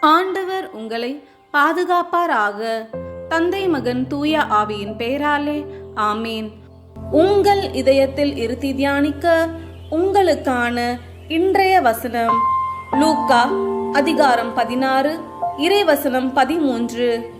ஆண்டவர் உங்களை பாதுகாப்பாராக. தந்தை மகன் தூய ஆவியின் பெயராலே ஆமேன். உங்கள் இதயத்தில் இருத்தி தியானிக்க உங்களுக்கான இன்றைய வசனம் லூக்கா அதிகாரம் பதினாறு இறைவசனம் பதிமூன்று.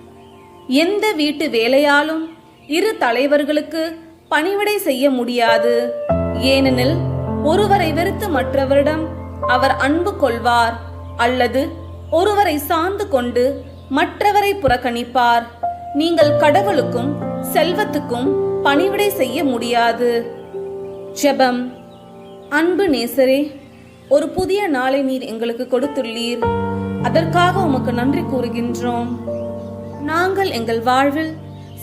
எந்த வீட்டு வேலையாலும் இரு தலைவர்களுக்கு பணிவிடை செய்ய முடியாது. ஏனெனில் ஒருவரை வெறுத்து மற்றவரிடம் அவர் அன்பு கொள்வார் அல்லது ஒருவரை சார்ந்து கொண்டு மற்றவரை புறக்கணிப்பார். நீங்கள் கடவுளுக்கும் செல்வத்துக்கும் பணிவிடை செய்ய முடியாது. ஜெபம். அன்பு நேசரே ஒரு புதிய நாளை நீர் எங்களுக்கு கொடுத்துள்ளீர். அதற்காக உமக்கு நன்றி கூறுகின்றோம். நாங்கள் எங்கள் வாழ்வில்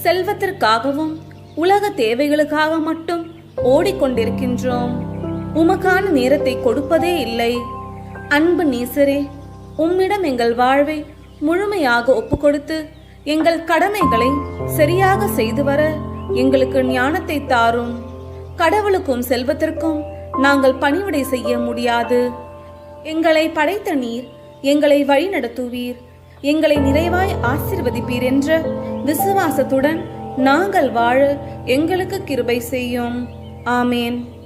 செல்வத்திற்காகவும் உலக தேவைகளுக்காக மட்டும் ஓடிக்கொண்டிருக்கின்றோம். உமக்கான நேரத்தை கொடுப்பதே இல்லை. அன்பு நேசரே உம்மிடம் எங்கள் வாழ்வை முழுமையாக ஒப்புக்கொடுத்து எங்கள் கடமைகளை சரியாக செய்து வர எங்களுக்கு ஞானத்தை தாரும். கடவுளுக்கும் செல்வத்திற்கும் நாங்கள் பணிவிடை செய்ய முடியாது. எங்களை படைத்த நீர் எங்களை வழிநடத்துவீர். எங்களை நிறைவாய் ஆசிர்வதிப்பீர் என்ற விசுவாசத்துடன் நாங்கள் வாழ எங்களுக்கு கிருபை செய்யும். ஆமேன்.